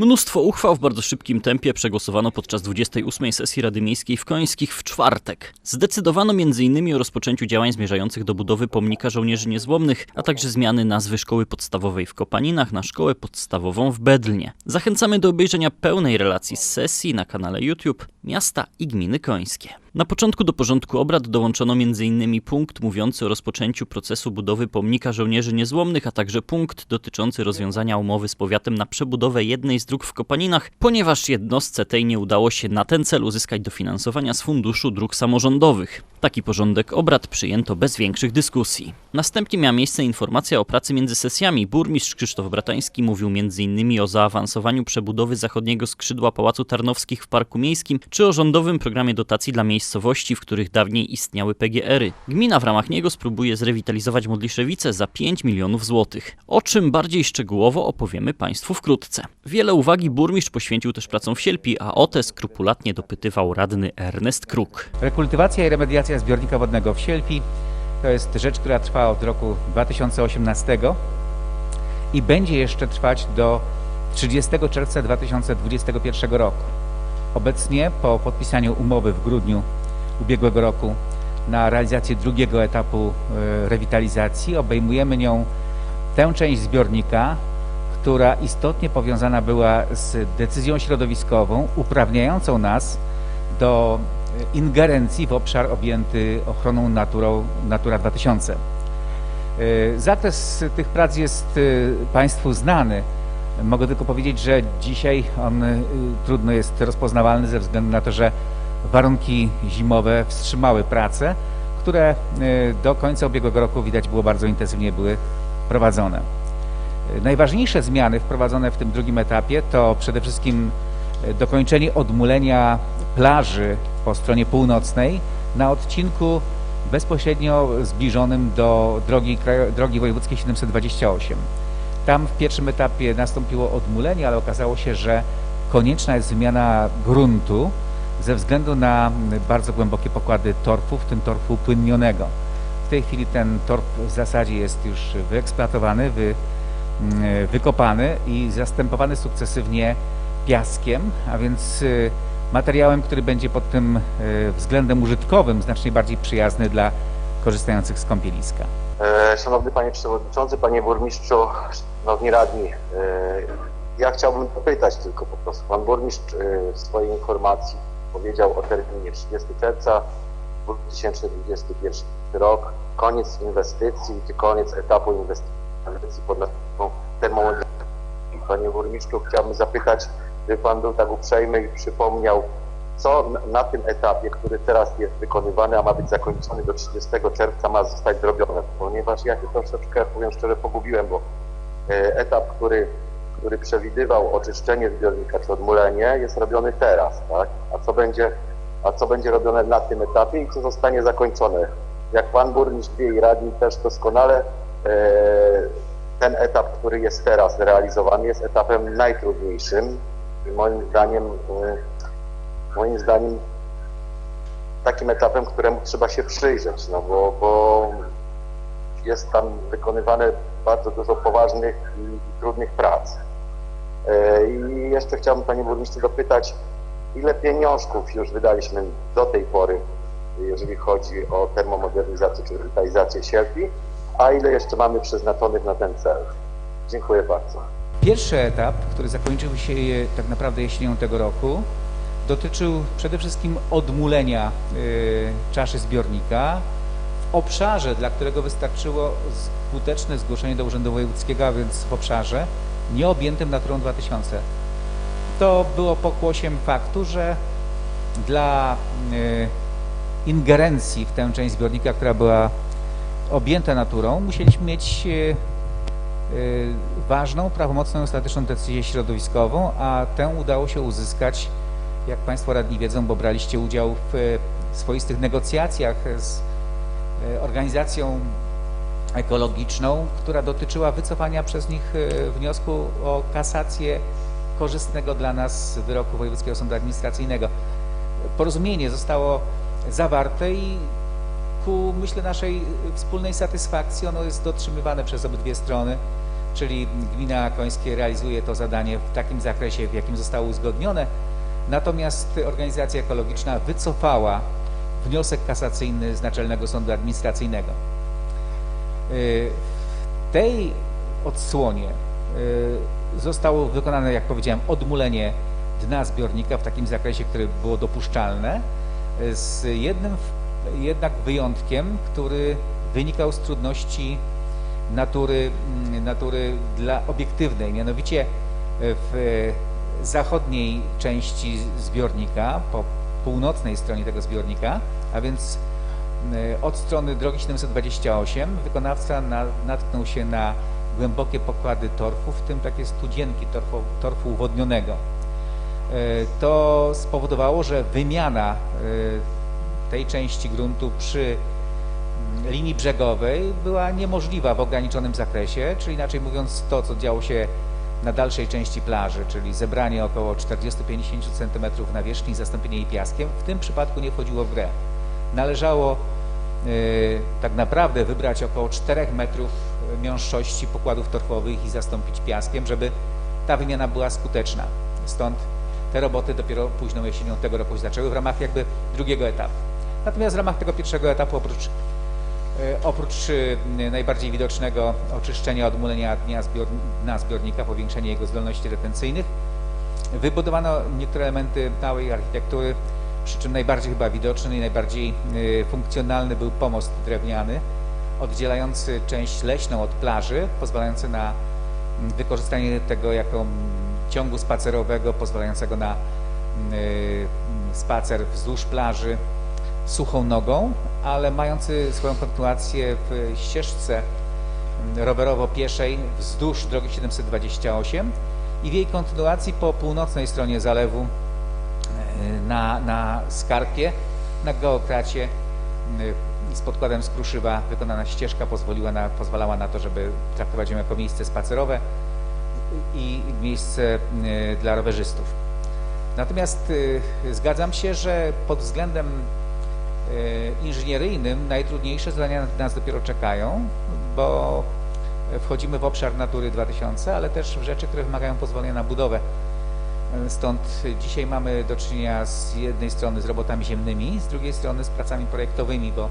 Mnóstwo uchwał w bardzo szybkim tempie przegłosowano podczas 28. sesji Rady Miejskiej w Końskich w czwartek. Zdecydowano m.in. o rozpoczęciu działań zmierzających do budowy pomnika żołnierzy niezłomnych, a także zmiany nazwy szkoły podstawowej w Kopaninach na szkołę podstawową w Bedlnie. Zachęcamy do obejrzenia pełnej relacji z sesji na kanale YouTube Miasta i Gminy Końskie. Na początku do porządku obrad dołączono m.in. punkt mówiący o rozpoczęciu procesu budowy pomnika żołnierzy niezłomnych, a także punkt dotyczący rozwiązania umowy z powiatem na przebudowę jednej z dróg w Kopaninach, ponieważ jednostce tej nie udało się na ten cel uzyskać dofinansowania z Funduszu Dróg Samorządowych. Taki porządek obrad przyjęto bez większych dyskusji. Następnie miała miejsce informacja o pracy między sesjami. Burmistrz Krzysztof Bratański mówił m.in. o zaawansowaniu przebudowy zachodniego skrzydła Pałacu Tarnowskich w Parku Miejskim, czy o rządowym programie dotacji dla miejscowości, w których dawniej istniały PGR-y. Gmina w ramach niego spróbuje zrewitalizować Modliszewice za 5 milionów złotych. O czym bardziej szczegółowo opowiemy Państwu wkrótce. Wiele uwagi burmistrz poświęcił też pracom w Sielpi, a o te skrupulatnie dopytywał radny Ernest Kruk. Rekultywacja i remediacja zbiornika wodnego w Sielpi to jest rzecz, która trwa od roku 2018 i będzie jeszcze trwać do 30 czerwca 2021 roku. Obecnie po podpisaniu umowy w grudniu ubiegłego roku na realizację drugiego etapu e, rewitalizacji obejmujemy nią tę część zbiornika, która istotnie powiązana była z decyzją środowiskową uprawniającą nas do ingerencji w obszar objęty ochroną naturą Natura 2000. E, Zakres tych prac jest e, Państwu znany. Mogę tylko powiedzieć, że dzisiaj on e, trudno jest rozpoznawalny ze względu na to, że warunki zimowe wstrzymały prace, które do końca ubiegłego roku widać było bardzo intensywnie były prowadzone. Najważniejsze zmiany wprowadzone w tym drugim etapie to przede wszystkim dokończenie odmulenia plaży po stronie północnej na odcinku bezpośrednio zbliżonym do drogi, drogi wojewódzkiej 728. Tam w pierwszym etapie nastąpiło odmulenie, ale okazało się, że konieczna jest wymiana gruntu ze względu na bardzo głębokie pokłady torfu, w tym torfu płynnionego. W tej chwili ten torf w zasadzie jest już wyeksploatowany, wy, wykopany i zastępowany sukcesywnie piaskiem, a więc y, materiałem, który będzie pod tym y, względem użytkowym znacznie bardziej przyjazny dla korzystających z kąpieliska. E, Szanowny Panie Przewodniczący, Panie Burmistrzu, Szanowni Radni, e, ja chciałbym popytać tylko po prostu. Pan Burmistrz e, w swojej informacji powiedział o terminie 30 czerwca 2021 rok, koniec inwestycji, czy koniec etapu inwestycji pod nazwą termomodernizacji. Panie Burmistrzu, chciałbym zapytać, gdyby Pan był tak uprzejmy i przypomniał, co na tym etapie, który teraz jest wykonywany, a ma być zakończony do 30 czerwca, ma zostać zrobione, ponieważ ja się troszeczkę, powiem szczerze, pogubiłem, bo e, etap, który, który przewidywał oczyszczenie zbiornika czy odmulenie, jest robiony teraz, tak? A co będzie, a co będzie robione na tym etapie i co zostanie zakończone? Jak Pan Burmistrz wie i radni też doskonale, e, ten etap, który jest teraz realizowany, jest etapem najtrudniejszym. I moim zdaniem moim zdaniem takim etapem, któremu trzeba się przyjrzeć, no bo, bo jest tam wykonywane bardzo dużo poważnych i, trudnych prac. E, I jeszcze chciałbym Panie Burmistrzu dopytać, ile pieniążków już wydaliśmy do tej pory, jeżeli chodzi o termomodernizację czy rewitalizację sierpi, a ile jeszcze mamy przeznaczonych na ten cel? Dziękuję bardzo. Pierwszy etap, który zakończył się tak naprawdę jesienią tego roku, dotyczył przede wszystkim odmulenia y, czaszy zbiornika w obszarze, dla którego wystarczyło skuteczne zgłoszenie do Urzędu Wojewódzkiego, a więc w obszarze nieobjętym Naturą 2000. To było pokłosiem faktu, że dla y, ingerencji w tę część zbiornika, która była objęta naturą, musieliśmy mieć y, ważną, prawomocną, ostateczną decyzję środowiskową, a tę udało się uzyskać jak Państwo radni wiedzą, bo braliście udział w swoistych negocjacjach z e, organizacją ekologiczną, która dotyczyła wycofania przez nich e, wniosku o kasację korzystnego dla nas wyroku Wojewódzkiego Sądu Administracyjnego. Porozumienie zostało zawarte i ku, myślę, naszej wspólnej satysfakcji ono jest dotrzymywane przez obydwie strony. czyli gmina Końskie realizuje to zadanie w takim zakresie, w jakim zostało uzgodnione. Natomiast organizacja ekologiczna wycofała wniosek kasacyjny z Naczelnego Sądu Administracyjnego. W tej odsłonie y, zostało wykonane, jak powiedziałem, odmulenie dna zbiornika w takim zakresie, które było dopuszczalne, z jednym jednak wyjątkiem, który wynikał z trudności natury, mm, natury dla obiektywnej, mianowicie w zachodniej części zbiornika, po północnej stronie tego zbiornika, a więc y, od strony drogi 728 wykonawca na, natknął się na głębokie pokłady torfu, w tym takie studzienki torfu, torfu uwodnionego. Y, To spowodowało, że wymiana y, tej części gruntu przy mm, linii brzegowej była niemożliwa w ograniczonym zakresie, czyli inaczej mówiąc to, co działo się na dalszej części plaży, czyli zebranie około 40-50 cm nawierzchni, zastąpienie jej piaskiem, w tym przypadku nie wchodziło w grę. Należało y, tak naprawdę wybrać około 4 metrów miąższości pokładów torfowych i zastąpić piaskiem, żeby ta wymiana była skuteczna. Stąd te roboty dopiero późną jesienią tego roku się zaczęły w ramach jakby drugiego etapu. Natomiast w ramach tego pierwszego etapu oprócz Oprócz e, najbardziej widocznego oczyszczenia, odmulenia dnia, zbior, dna zbiornika, powiększenia jego zdolności retencyjnych, wybudowano niektóre elementy małej architektury, przy czym najbardziej chyba widoczny i najbardziej e, funkcjonalny był pomost drewniany, oddzielający część leśną od plaży, pozwalający na mm, wykorzystanie tego jako mm, ciągu spacerowego, pozwalającego na mm, e, spacer wzdłuż plaży, suchą nogą, ale mający swoją kontynuację w ścieżce mm, rowerowo-pieszej wzdłuż drogi 728 i w jej kontynuacji po północnej stronie zalewu e, na, na Skarpie, na geokracie m, z podkładem z kruszywa wykonana ścieżka pozwoliła na, pozwalała na to, żeby traktować ją jako miejsce spacerowe i miejsce m, dla rowerzystów. Natomiast zgadzam się, że pod względem e, inżynieryjnym najtrudniejsze zadania nas dopiero czekają, bo wchodzimy w obszar Natury 2000, ale też w rzeczy, które wymagają pozwolenia na budowę. E, Stąd dzisiaj mamy do czynienia z jednej strony z robotami ziemnymi, z drugiej strony z pracami projektowymi, bo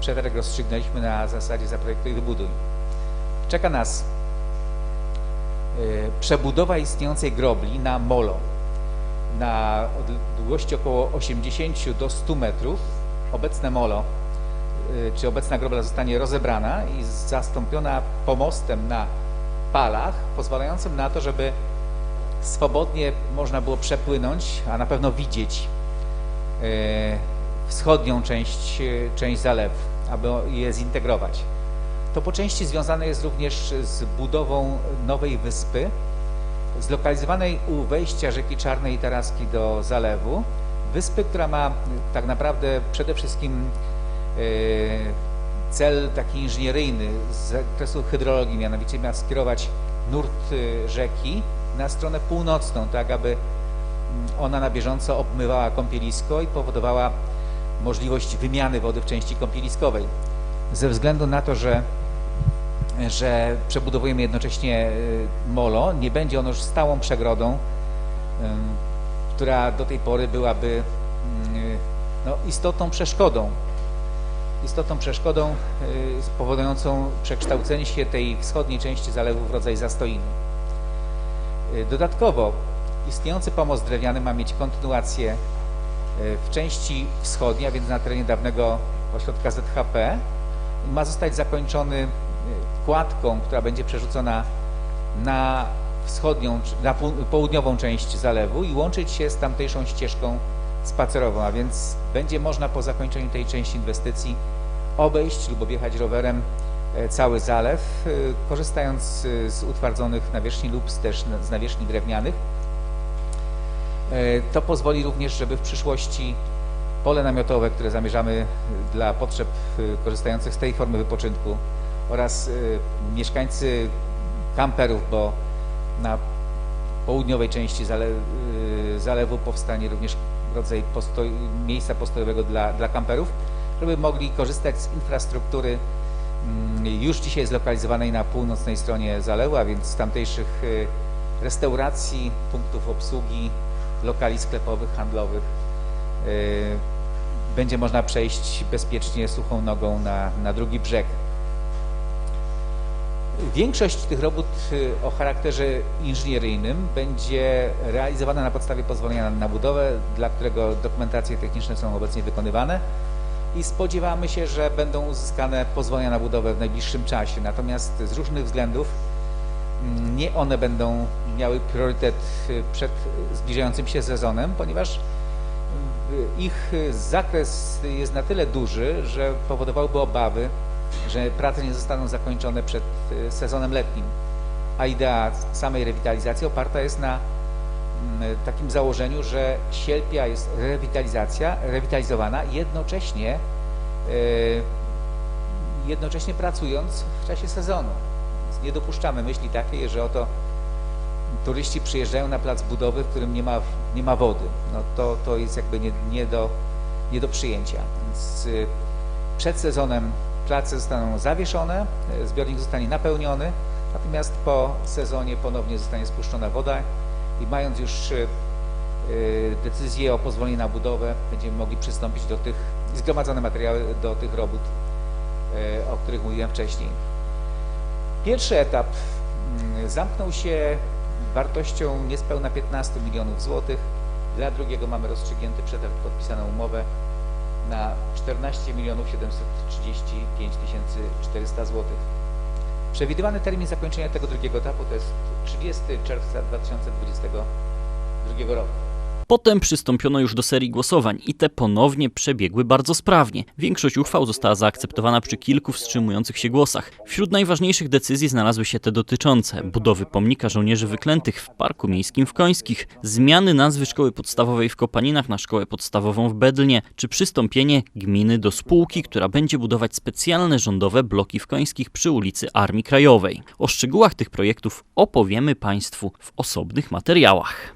przetarg rozstrzygnęliśmy na zasadzie zaprojektuj, wybuduj. Czeka nas e, przebudowa istniejącej grobli na molo na długości około 80 do 100 metrów obecne molo, y, czy obecna grobla zostanie rozebrana i zastąpiona pomostem na palach, pozwalającym na to, żeby swobodnie można było przepłynąć, a na pewno widzieć y, wschodnią część, y, część aby je zintegrować. To po części związane jest również z budową nowej wyspy, zlokalizowanej u wejścia rzeki Czarnej i Taraski do zalewu, wyspy, która ma y, tak naprawdę przede wszystkim y, cel taki inżynieryjny z zakresu hydrologii, mianowicie ma skierować nurt y, rzeki na stronę północną, tak aby mm, ona na bieżąco obmywała kąpielisko i powodowała możliwość wymiany wody w części kąpieliskowej. Ze względu na to, że że przebudowujemy jednocześnie molo, nie będzie ono już stałą przegrodą, która do tej pory byłaby y, no, istotną przeszkodą. Istotną przeszkodą y, spowodującą przekształcenie się tej wschodniej części zalewu w rodzaj zastoiny. Y, Dodatkowo istniejący pomost drewniany ma mieć kontynuację y, w części wschodniej, a więc na terenie dawnego ośrodka ZHP. Ma zostać zakończony kładką, która będzie przerzucona na wschodnią, na południową część zalewu i łączyć się z tamtejszą ścieżką spacerową, a więc będzie można po zakończeniu tej części inwestycji obejść lub objechać rowerem e, cały zalew, e, korzystając z, z utwardzonych nawierzchni lub też z nawierzchni drewnianych. E, To pozwoli również, żeby w przyszłości pole namiotowe, które zamierzamy dla potrzeb korzystających z tej formy wypoczynku oraz mieszkańcy kamperów, bo na południowej części y, zalewu powstanie również rodzaj miejsca postojowego dla, dla kamperów, żeby mogli korzystać z infrastruktury mm, już dzisiaj zlokalizowanej na północnej stronie zalewu, a więc z tamtejszych y, restauracji, punktów obsługi, lokali sklepowych, handlowych y, będzie można przejść bezpiecznie suchą nogą na, na drugi brzeg. Większość tych robót y, o charakterze inżynieryjnym będzie realizowana na podstawie pozwolenia na, budowę, dla którego dokumentacje techniczne są obecnie wykonywane i spodziewamy się, że będą uzyskane pozwolenia na budowę w najbliższym czasie. Natomiast z różnych względów mm, nie one będą miały priorytet y, przed zbliżającym się sezonem, ponieważ y, ich zakres jest na tyle duży, że powodowałby obawy, że prace nie zostaną zakończone przed y, sezonem letnim. A idea samej rewitalizacji oparta jest na mm, takim założeniu, że Sielpia jest rewitalizacja, rewitalizowana jednocześnie, y, jednocześnie pracując w czasie sezonu. Więc nie dopuszczamy myśli takiej, że oto turyści przyjeżdżają na plac budowy, w którym nie ma, nie ma wody. No to, to jest jakby nie, nie, do, nie do przyjęcia. Więc przed sezonem place zostaną zawieszone, y, zbiornik zostanie napełniony, natomiast po sezonie ponownie zostanie spuszczona woda i mając już y, y, decyzję o pozwoleniu na budowę, będziemy mogli przystąpić do tych, zgromadzone materiały do tych robót, o których mówiłem wcześniej. Pierwszy etap mm, zamknął się wartością niespełna 15 milionów złotych. Dla drugiego mamy rozstrzygnięty przetarg, podpisaną umowę na 14 milionów 735 tysięcy 400 złotych. Przewidywany termin zakończenia tego drugiego etapu to jest 30 czerwca 2022 roku. Potem przystąpiono już do serii głosowań i te ponownie przebiegły bardzo sprawnie. Większość uchwał została zaakceptowana przy kilku wstrzymujących się głosach. Wśród najważniejszych decyzji znalazły się te dotyczące budowy pomnika żołnierzy wyklętych w Parku Miejskim w Końskich, zmiany nazwy szkoły podstawowej w Kopaninach na szkołę podstawową w Bedlnie, czy przystąpienie gminy do spółki, która będzie budować specjalne rządowe bloki w Końskich przy ulicy Armii Krajowej. O szczegółach tych projektów opowiemy Państwu w osobnych materiałach.